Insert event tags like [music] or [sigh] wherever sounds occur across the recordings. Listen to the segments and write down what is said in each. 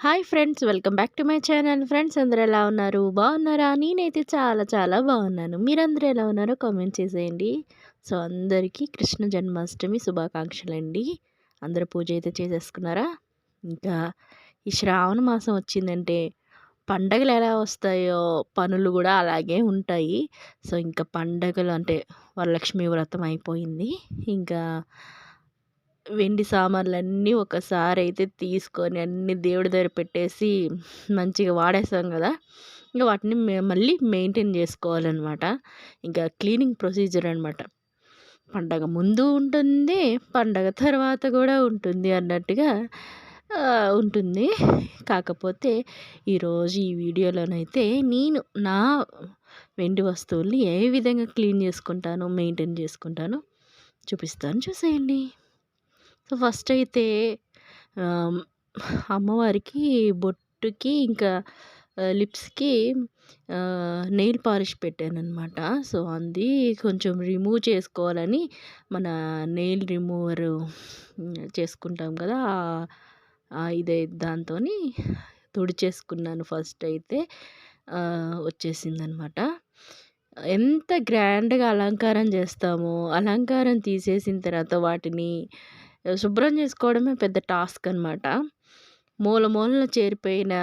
Hi friends welcome back to my channel. Friends అందరూ ఎలా ఉన్నారు? బాగున్నారా? నేనైతే చాలా చాలా బాగున్నాను. మీరందరూ ఎలా ఉన్నారో కామెంట్ చేసేయండి. సో అందరికీ కృష్ణ జన్మాష్టమి శుభాకాంక్షలు అండి అందరూ పూజ అయితే చేసేసుకున్నారా? ఇంకా ఈ శ్రావణ మాసం వచ్చిందంటే పండగలు ఎలా వస్తాయో పనులు కూడా అలాగే ఉంటాయి. సో ఇంకా పండగలు అంటే వరలక్ష్మి వ్రతం అయిపోయింది. ఇంకా వెండి సామాన్లన్నీ ఒకసారి అయితే తీసుకొని అన్ని దేవుడి దగ్గర పెట్టేసి మంచిగా వాడేసాం కదా ఇంకా వాటిని మళ్ళీ మెయింటైన్ చేసుకోవాలన్నమాట. ఇంకా క్లీనింగ్ ప్రొసీజర్ అనమాట పండగ ముందు ఉంటుంది పండగ తర్వాత కూడా ఉంటుంది అన్నట్టుగా ఉంటుంది. కాకపోతే ఈరోజు ఈ వీడియోలోనైతే నేను నా వెండి వస్తువుల్ని ఏ విధంగా క్లీన్ చేసుకుంటాను మెయింటైన్ చేసుకుంటాను చూపిస్తాను చూసేయండి. సో ఫస్ట్ అయితే అమ్మవారికి బొట్టుకి ఇంకా లిప్స్కి నెయిల్ పాలిష్ పెట్టానమాట సో అంది కొంచెం రిమూవ్ చేసుకోవాలని మన నెయిల్ రిమూవర్ చేసుకుంటాం కదా ఇదే దాంతో తుడిచేసుకున్నాను ఫస్ట్ అయితే. వచ్చేసిందనమాట ఎంత గ్రాండ్గా అలంకారం చేస్తామో అలంకారం తీసేసిన తర్వాత వాటిని శుభ్రం చేసుకోవడమే పెద్ద టాస్క్ అనమాట మూల మూలన చేరిపోయిన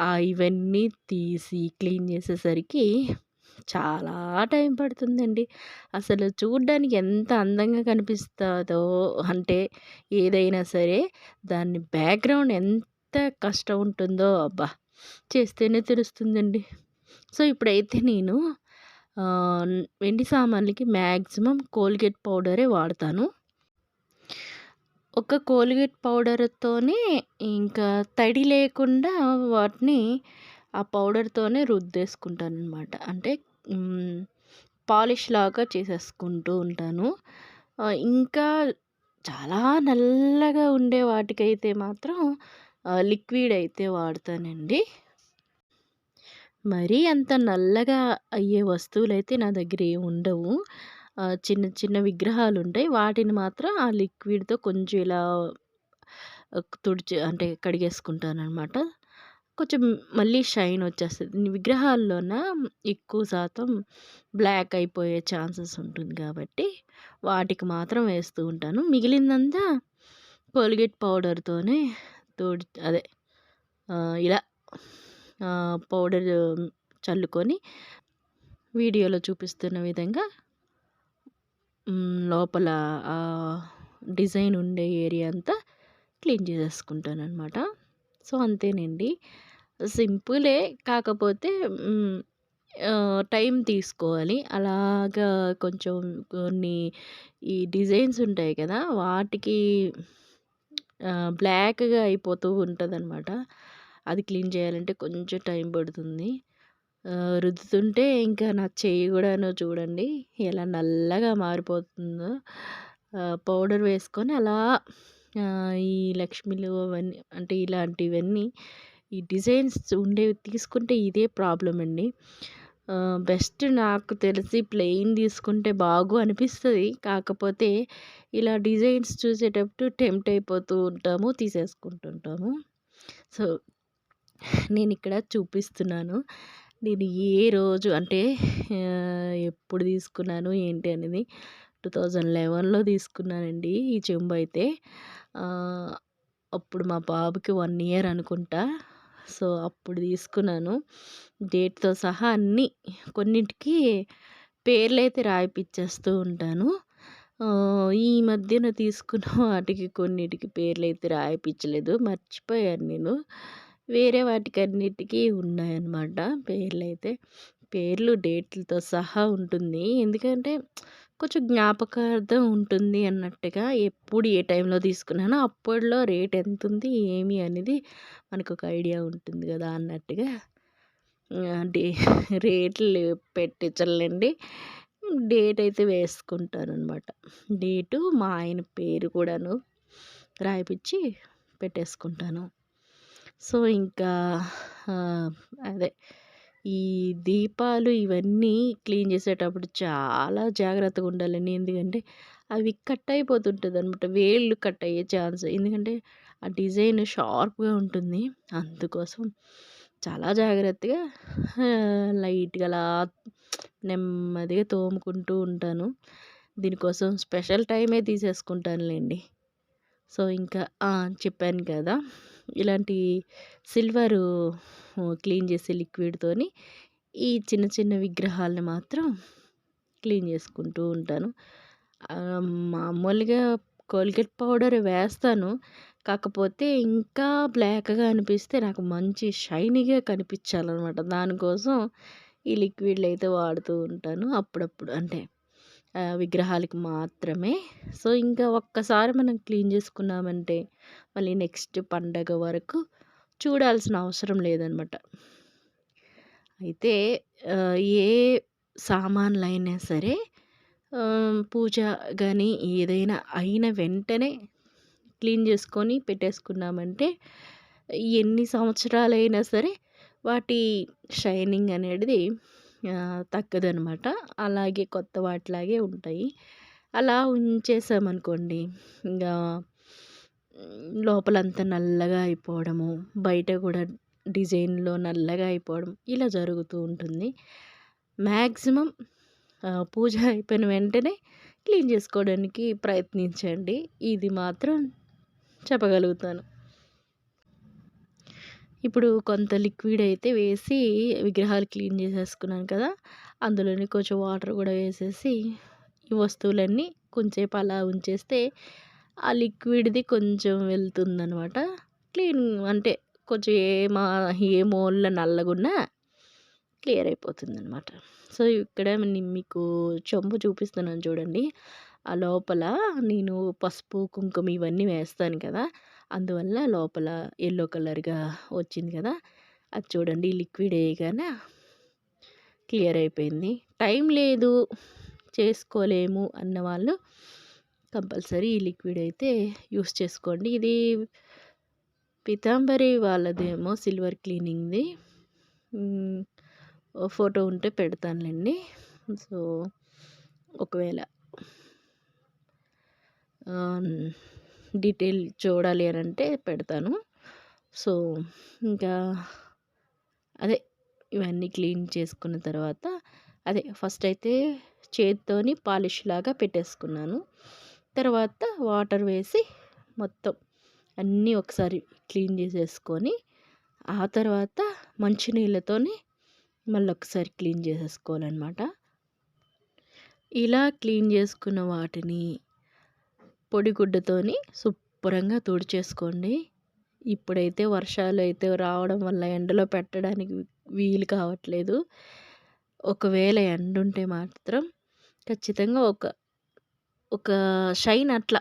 ఆ ఇవన్నీ తీసి క్లీన్ చేసేసరికి చాలా టైం పడుతుందండి. అసలు చూడ్డానికి ఎంత అందంగా కనిపిస్తుందో అంటే ఏదైనా సరే దాన్ని బ్యాక్గ్రౌండ్ ఎంత కష్టం ఉంటుందో అబ్బా! చేస్తేనే తెలుస్తుందండి. సో ఇప్పుడైతే నేను వెండి సామాన్లకి మ్యాక్సిమం కోల్గేట్ పౌడరే వాడతాను. ఒక కోల్గేట్ పౌడర్తోనే ఇంకా తడి లేకుండా వాటిని ఆ పౌడర్తోనే రుద్దేసుకుంటాను అనమాట అంటే పాలిష్ లాగా చేసేసుకుంటూ ఉంటాను. ఇంకా చాలా నల్లగా ఉండే వాటికైతే మాత్రం లిక్విడ్ అయితే వాడతానండి. మరీ అంత నల్లగా అయ్యే వస్తువులు అయితే నా దగ్గర ఏమి ఉండవు చిన్న చిన్న విగ్రహాలు ఉంటాయి వాటిని మాత్రం ఆ లిక్విడ్తో కొంచెం ఇలా తుడిచి అంటే కడిగేసుకుంటానమాట కొంచెం మళ్ళీ షైన్ వచ్చేస్తుంది. విగ్రహాల్లోన ఎక్కువ శాతం బ్లాక్ అయిపోయే ఛాన్సెస్ ఉంటుంది కాబట్టి వాటికి మాత్రం వేస్తూ ఉంటాను. మిగిలిందంతా కోల్గేట్ పౌడర్తోనే తుడి అదే ఇలా పౌడర్ చల్లుకొని వీడియోలో చూపిస్తున్న విధంగా లోపల డిజైన్ ఉండే ఏరియా అంతా క్లీన్ చేసేసుకుంటాను అనమాట సో అంతేనండి. సింపులే కాకపోతే టైం తీసుకోవాలి. అలాగా కొంచెం కొన్ని ఈ డిజైన్స్ ఉంటాయి కదా వాటికి బ్లాక్గా అయిపోతూ ఉంటుంది అనమాట అది క్లీన్ చేయాలంటే కొంచెం టైం పడుతుంది. రుద్దుతుంటే ఇంకా నా చెయ్యి కూడాను చూడండి ఎలా నల్లగా మారిపోతుందో. పౌడర్ వేసుకొని అలా ఈ లక్ష్మిలు అవన్నీ అంటే ఇలాంటివన్నీ ఈ డిజైన్స్ ఉండేవి తీసుకుంటే ఇదే ప్రాబ్లం అండి. బెస్ట్ నాకు తెలిసి ప్లెయిన్ తీసుకుంటే బాగు అనిపిస్తుంది. కాకపోతే ఇలా డిజైన్స్ చూసేటప్పుడు టెంప్ట్ అయిపోతూ ఉంటాము తీసేసుకుంటుంటాము. సో నేను ఇక్కడ చూపిస్తున్నాను. నేను ఏ రోజు అంటే ఎప్పుడు తీసుకున్నాను ఏంటి అనేది టూ థౌజండ్ లెవెన్లో తీసుకున్నానండి ఈ చెంబు అయితే. అప్పుడు మా బాబుకి వన్ ఇయర్ అనుకుంటా. సో అప్పుడు తీసుకున్నాను. డేట్తో సహా అన్నీ కొన్నిటికి పేర్లు అయితే రాయిపిచ్చేస్తూ ఉంటాను. ఈ మధ్యన తీసుకున్న వాటికి కొన్నిటికి పేర్లు అయితే రాయిపించలేదు మర్చిపోయాను నేను. వేరే వాటికన్నిటికీ ఉన్నాయన్నమాట పేర్లు అయితే పేర్లు డేట్లతో సహా ఉంటుంది. ఎందుకంటే కొంచెం జ్ఞాపకార్థం ఉంటుంది అన్నట్టుగా ఎప్పుడు ఏ టైంలో తీసుకున్నానో అప్పట్లో రేట్ ఎంత ఉంది ఏమి అనేది మనకు ఒక ఐడియా ఉంటుంది కదా అన్నట్టుగా. డే రేట్లు పెట్టించలేండి డేట్ అయితే వేసుకుంటాను అనమాట డేటు మా ఆయన పేరు కూడాను రాయిపించి పెట్టేసుకుంటాను. సో ఇంకా అదే ఈ దీపాలు ఇవన్నీ క్లీన్ చేసేటప్పుడు చాలా జాగ్రత్తగా ఉండాలండి. ఎందుకంటే అవి కట్ అయిపోతుంటుంది అనమాట వేళ్ళు కట్ అయ్యే ఛాన్స్. ఎందుకంటే ఆ డిజైన్ షార్ప్గా ఉంటుంది. అందుకోసం చాలా జాగ్రత్తగా లైట్గా అలా నెమ్మదిగా తోముకుంటూ ఉంటాను. దీనికోసం స్పెషల్ టైమే తీసేసుకుంటానులేండి. సో ఇంకా చెప్పాను కదా! ఇలాంటి సిల్వరు క్లీన్ చేసే లిక్విడ్తోని ఈ చిన్న చిన్న విగ్రహాలని మాత్రం క్లీన్ చేసుకుంటూ ఉంటాను. మామూలుగా కోల్గేట్ పౌడర్ వేస్తాను. కాకపోతే ఇంకా బ్లాక్గా అనిపిస్తే నాకు మంచి షైనీగా కనిపించాలన్నమాట. దానికోసం ఈ లిక్విడ్లు అయితే వాడుతూ ఉంటాను అప్పుడప్పుడు. అంటే విగ్రహాలకి మాత్రమే. సో ఇంకా ఒక్కసారి మనం క్లీన్ చేసుకున్నామంటే మళ్ళీ నెక్స్ట్ పండగ వరకు చూడాల్సిన అవసరం లేదనమాట. అయితే ఏ సామాన్లు అయినా సరే పూజ కానీ ఏదైనా అయిన వెంటనే క్లీన్ చేసుకొని పెట్టేసుకున్నామంటే ఎన్ని సంవత్సరాలైనా సరే వాటి షైనింగ్ అనేది తగ్గదనమాట. అలాగే కొత్త వాటిలాగే ఉంటాయి. అలా ఉంచేసామనుకోండి ఇంకా లోపలంతా నల్లగా అయిపోవడము బయట కూడా డిజైన్లో నల్లగా అయిపోవడం ఇలా జరుగుతూ ఉంటుంది. మ్యాక్సిమం పూజ అయిపోయిన వెంటనే క్లీన్ చేసుకోవడానికి ప్రయత్నించండి. ఇది మాత్రం చెప్పగలుగుతాను. ఇప్పుడు కొంత లిక్విడ్ అయితే వేసి విగ్రహాలు క్లీన్ చేసేసుకున్నాను కదా అందులోనే కొంచెం వాటర్ కూడా వేసేసి ఈ వస్తువులన్నీ కొంచెంసేపు అలా ఉంచేస్తే ఆ లిక్విడ్ది కొంచెం వెళ్తుందనమాట క్లీన్ అంటే కొంచెం ఏ మా ఏ మోళ్ళ నల్లగున్నా క్లియర్ అయిపోతుంది అనమాట సో ఇక్కడ మీకు చెంబు చూపిస్తున్నాను చూడండి. ఆ లోపల నేను పసుపు కుంకుమ ఇవన్నీ వేస్తాను కదా అందువల్ల లోపల ఎల్లో కలర్గా వచ్చింది కదా! అది చూడండి లిక్విడ్ వేయగానే క్లియర్ అయిపోయింది. టైం లేదు చేసుకోలేము అన్న వాళ్ళు కంపల్సరీ ఈ లిక్విడ్ అయితే యూస్ చేసుకోండి. ఇది పితాంబరి వాళ్ళదేమో సిల్వర్ క్లీనింగ్ది. ఫోటో ఉంటే పెడతానులేండి. సో ఒకవేళ డీటెయిల్ చూడాలి అని అంటే పెడతాను. సో ఇంకా అదే ఇవన్నీ క్లీన్ చేసుకున్న తర్వాత అదే ఫస్ట్ అయితే చేత్తోని పాలిష్ లాగా పెట్టేసుకున్నాను. తర్వాత వాటర్ వేసి మొత్తం అన్నీ ఒకసారి క్లీన్ చేసేసుకొని ఆ తర్వాత మంచినీళ్ళతోని మళ్ళీ ఒకసారి క్లీన్ చేసేసుకోవాలన్నమాట. ఇలా క్లీన్ చేసుకున్న వాటిని పొడిగుడ్డతోని శుభ్రంగా తుడిచేసుకోండి. ఇప్పుడైతే వర్షాలు అయితే రావడం వల్ల ఎండలో పెట్టడానికి వీలు కావట్లేదు. ఒకవేళ ఎండ ఉంటే మాత్రం ఖచ్చితంగా ఒక ఒక షైన్ అట్లా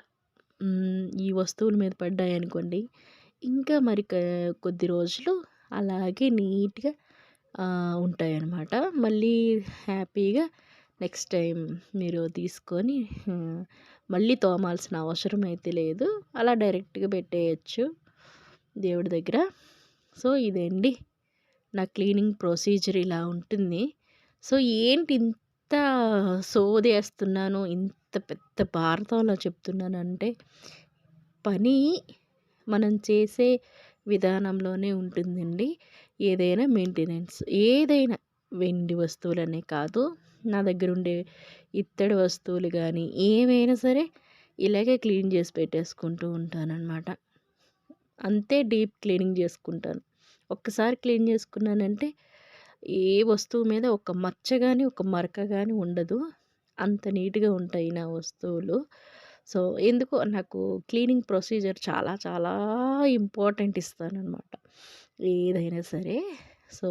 ఈ వస్తువుల మీద పడ్డాయి అనుకోండి ఇంకా మరి కొద్ది రోజులు అలాగే నీట్గా ఉంటాయి అన్నమాట మళ్ళీ హ్యాపీగా నెక్స్ట్ టైం మీరు తీసుకొని మళ్ళీ తోమాల్సిన అవసరం అయితే లేదు. అలా డైరెక్ట్గా పెట్టేయచ్చు దేవుడి దగ్గర. సో ఇదండి. నా క్లీనింగ్ ప్రొసీజర్ ఇలా ఉంటుంది. సో ఏంటి ఇంత సోదేస్తున్నాను ఇంత పెద్ద భారతంలో చెప్తున్నానంటే పని మనం చేసే విధానంలోనే ఉంటుందండి. ఏదైనా మెయింటెనెన్స్ ఏదైనా వెండి వస్తువులనే కాదు. నా దగ్గర ఉండే ఇత్తడి వస్తువులు కానీ ఏమైనా సరే ఇలాగే క్లీన్ చేసి పెట్టేసుకుంటూ ఉంటానన్నమాట. అంతే డీప్ క్లీనింగ్ చేసుకుంటాను. ఒక్కసారి క్లీన్ చేసుకున్నానంటే ఏ వస్తువు మీద ఒక మచ్చ కానీ ఒక మరక కానీ ఉండదు. అంత నీట్గా ఉంటాయి నా వస్తువులు. సో ఎందుకు నాకు క్లీనింగ్ ప్రొసీజర్ చాలా చాలా ఇంపార్టెంట్ ఇస్తానన్నమాట. ఏదైనా సరే. సో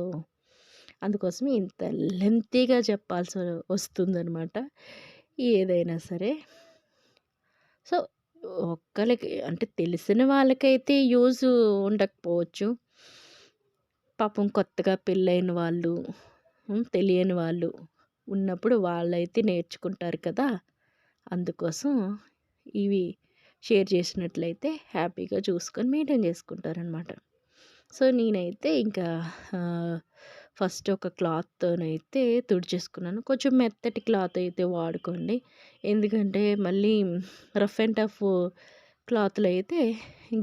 అందుకోసమే ఇంత లెంతీగా చెప్పాల్సి వస్తుందనమాట ఏదైనా సరే. సో ఒక్కరికి అంటే తెలిసిన వాళ్ళకైతే యూజ్ ఉండకపోవచ్చు. పాపం కొత్తగా పెళ్ళైన వాళ్ళు తెలియని వాళ్ళు ఉన్నప్పుడు వాళ్ళైతే నేర్చుకుంటారు కదా! అందుకోసం ఇవి షేర్ చేసినట్లయితే హ్యాపీగా చూసుకొని మెయింటైన్ చేసుకుంటారనమాట సో నేనైతే ఇంకా ఫస్ట్ ఒక క్లాత్తోనైతే తుడిచేసుకున్నాను. కొంచెం మెత్తటి క్లాత్ అయితే వాడుకోండి. ఎందుకంటే మళ్ళీ రఫ్ అండ్ టఫ్ క్లాత్లో అయితే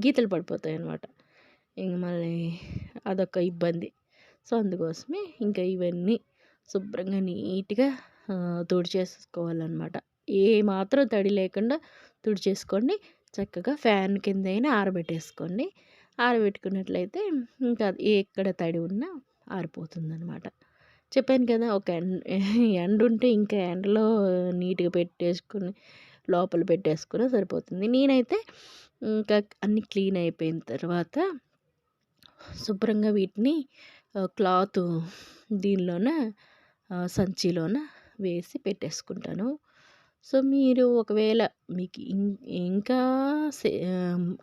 గీతలు పడిపోతాయి అన్నమాట ఇంక మళ్ళీ అదొక ఇబ్బంది. సో అందుకోసమే ఇంకా ఇవన్నీ శుభ్రంగా నీట్గా తుడిచేసుకోవాలన్నమాట. ఏ మాత్రం తడి లేకుండా తుడిచేసుకోండి. చక్కగా ఫ్యాన్ కింద అయినా ఆరబెట్టేసుకోండి. ఆరబెట్టుకున్నట్లయితే ఇంకా ఎక్కడ తడి ఉన్నా ఆరిపోతుంది అనమాట చెప్పాను కదా ఒక ఎండ ఉంటే ఇంకా ఎండలో నీట్గా పెట్టేసుకుని లోపల పెట్టేసుకుని సరిపోతుంది. నేనైతే ఇంకా అన్నీ క్లీన్ అయిపోయిన తర్వాత శుభ్రంగా వీటిని క్లాత్ దీనిలోన సంచిలోన వేసి పెట్టేసుకుంటాను. సో మీరు ఒకవేళ మీకు ఇంకా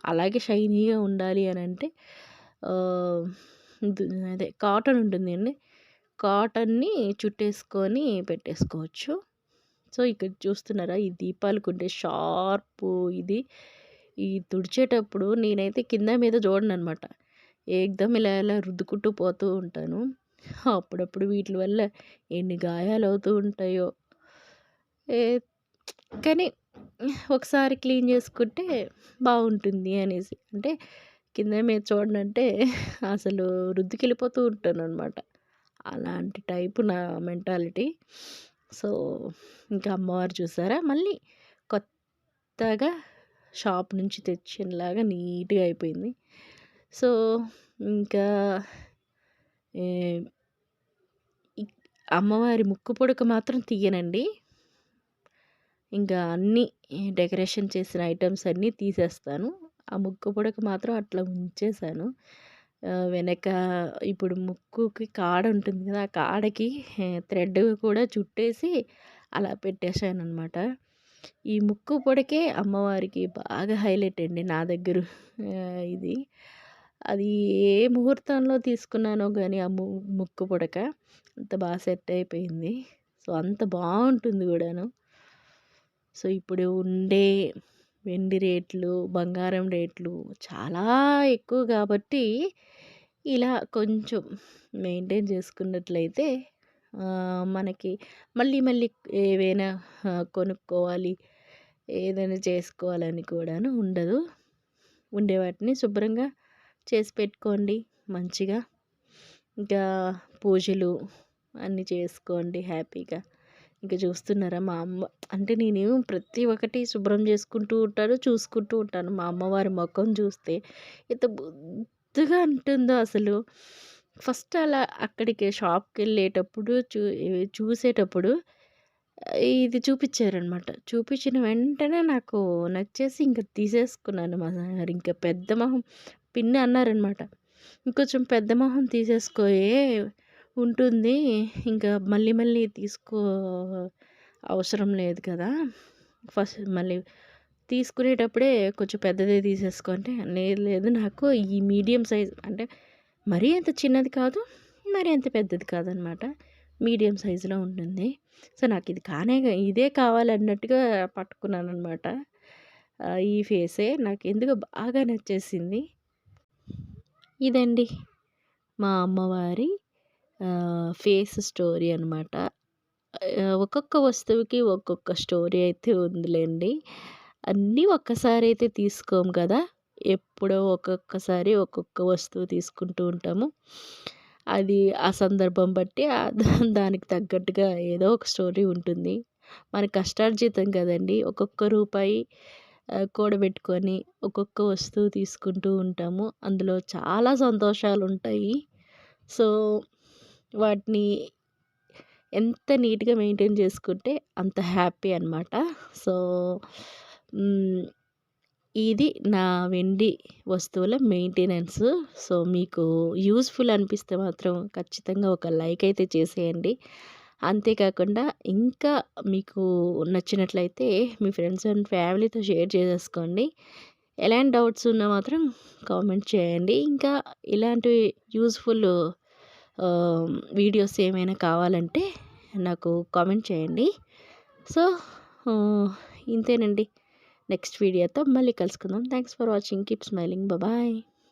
అలాగే షైనీగా ఉండాలి అని అంటే అదే కాటన్ ఉంటుంది అండి. కాటన్ని చుట్టేసుకొని పెట్టేసుకోవచ్చు. సో ఇక్కడ చూస్తున్నారా? ఈ దీపాలకు ఉండే షార్పు ఇది. ఈ తుడిచేటప్పుడు నేనైతే కింద మీద చూడను అనమాట ఏకదం ఇలా ఇలా రుద్దుకుంటూ పోతూ ఉంటాను. అప్పుడప్పుడు వీటి వల్ల ఎన్ని గాయాలు అవుతూ ఉంటాయో. ఏ కానీ ఒకసారి క్లీన్ చేసుకుంటే బాగుంటుంది అనేసి. అంటే కింద మీద చూడనంటే [laughs] అసలు రుద్దుకెళ్ళిపోతూ ఉంటాను అనమాట అలాంటి టైపు నా మెంటాలిటీ. సో ఇంకా అమ్మవారు చూసారా? మళ్ళీ కొత్తగా షాప్ నుంచి తెచ్చినలాగా నీట్గా అయిపోయింది. సో ఇంకా అమ్మవారి ముక్కు పొడక మాత్రం తీయనండి. ఇంకా అన్నీ డెకరేషన్ చేసిన ఐటమ్స్ అన్నీ తీసేస్తాను. ఆ ముక్కు పొడక మాత్రం అట్లా ఉంచేసాను. వెనక ఇప్పుడు ముక్కుకి కాడ ఉంటుంది కదా ఆ కాడకి థ్రెడ్ కూడా చుట్టేసి అలా పెట్టేశాను అనమాట ఈ ముక్కు పొడకే అమ్మవారికి బాగా హైలైట్ అండి నా దగ్గర. ఇది. అది ఏ ముహూర్తంలో తీసుకున్నానో కానీ ఆ ము ముక్కు పొడక అంత బాగా సెట్ అయిపోయింది. సో అంత బాగుంటుంది కూడాను. సో ఇప్పుడు ఉండే వెండి రేట్లు బంగారం రేట్లు చాలా ఎక్కువ కాబట్టి ఇలా కొంచెం మెయింటైన్ చేసుకున్నట్లయితే మనకి మళ్ళీ మళ్ళీ ఏవైనా కొనుక్కోవాలి ఏదైనా చేసుకోవాలని కూడాను ఉండదు. ఉండే వాటిని శుభ్రంగా చేసి పెట్టుకోండి మంచిగా. ఇంకా పూజలు అన్నీ చేసుకోండి హ్యాపీగా. ఇంకా చూస్తున్నారా మా అమ్మ? అంటే నేను ప్రతి ఒక్కటి శుభ్రం చేసుకుంటూ ఉంటాను చూసుకుంటూ ఉంటాను. మా అమ్మవారి ముఖం చూస్తే ఎంత బుద్ధిగా ఉంటుందో అసలు. ఫస్ట్ అలా అక్కడికి షాప్కి వెళ్ళేటప్పుడు చూ చూసేటప్పుడు ఇది చూపించారనమాట. చూపించిన వెంటనే నాకు నచ్చేసి ఇంకా తీసేసుకున్నాను మా సార్. ఇంకా పెద్ద మొహం పిన్ని అన్నారనమాట. ఇంకొంచెం పెద్ద మొహం తీసేసుకోయే ఉంటుంది. ఇంకా మళ్ళీ మళ్ళీ తీసుకో అవసరం లేదు కదా. ఫస్ట్ మళ్ళీ తీసుకునేటప్పుడే కొంచెం పెద్దదే తీసేసుకుంటే లేదు లేదు నాకు ఈ మీడియం సైజ్ అంటే మరీ అంత చిన్నది కాదు మరీ అంత పెద్దది కాదనమాట. మీడియం సైజులో ఉంటుంది. సో నాకు ఇది కానే ఇదే కావాలన్నట్టుగా పట్టుకున్నాను అనమాట ఈ ఫేసే నాకు ఎందుకు బాగా నచ్చేసింది. ఇదండి మా అమ్మవారి ఫేస్ స్టోరీ అనమాట ఒక్కొక్క వస్తువుకి ఒక్కొక్క స్టోరీ అయితే ఉందిలేండి. అన్నీ ఒక్కసారి అయితే తీసుకోము కదా! ఎప్పుడో ఒక్కొక్కసారి ఒక్కొక్క వస్తువు తీసుకుంటూ ఉంటాము. అది ఆ సందర్భం బట్టి [laughs] దానికి తగ్గట్టుగా ఏదో ఒక స్టోరీ ఉంటుంది. మన కష్టార్జితం కదండి! ఒక్కొక్క రూపాయి కూడబెట్టుకొని ఒక్కొక్క వస్తువు తీసుకుంటూ ఉంటాము. అందులో చాలా సంతోషాలు ఉంటాయి సో వాటిని ఎంత నీట్గా మెయింటైన్ చేసుకుంటే అంత హ్యాపీ అనమాట సో ఇది నా వెండి వస్తువుల మెయింటెనెన్స్. సో మీకు యూస్ఫుల్ అనిపిస్తే మాత్రం ఖచ్చితంగా ఒక లైక్ అయితే చేసేయండి. అంతేకాకుండా ఇంకా మీకు నచ్చినట్లయితే మీ ఫ్రెండ్స్ అండ్ ఫ్యామిలీతో షేర్ చేసేసుకోండి. ఎలాంటి డౌట్స్ ఉన్నా మాత్రం కామెంట్ చేయండి. ఇంకా ఇలాంటి యూస్ఫుల్ వీడియోస్ ఏమైనా కావాలంటే నాకు కామెంట్ చేయండి. సో ఇంతేనండి. నెక్స్ట్ వీడియోతో మళ్ళీ కలుసుకుందాం. Thanks for watching keep smiling bye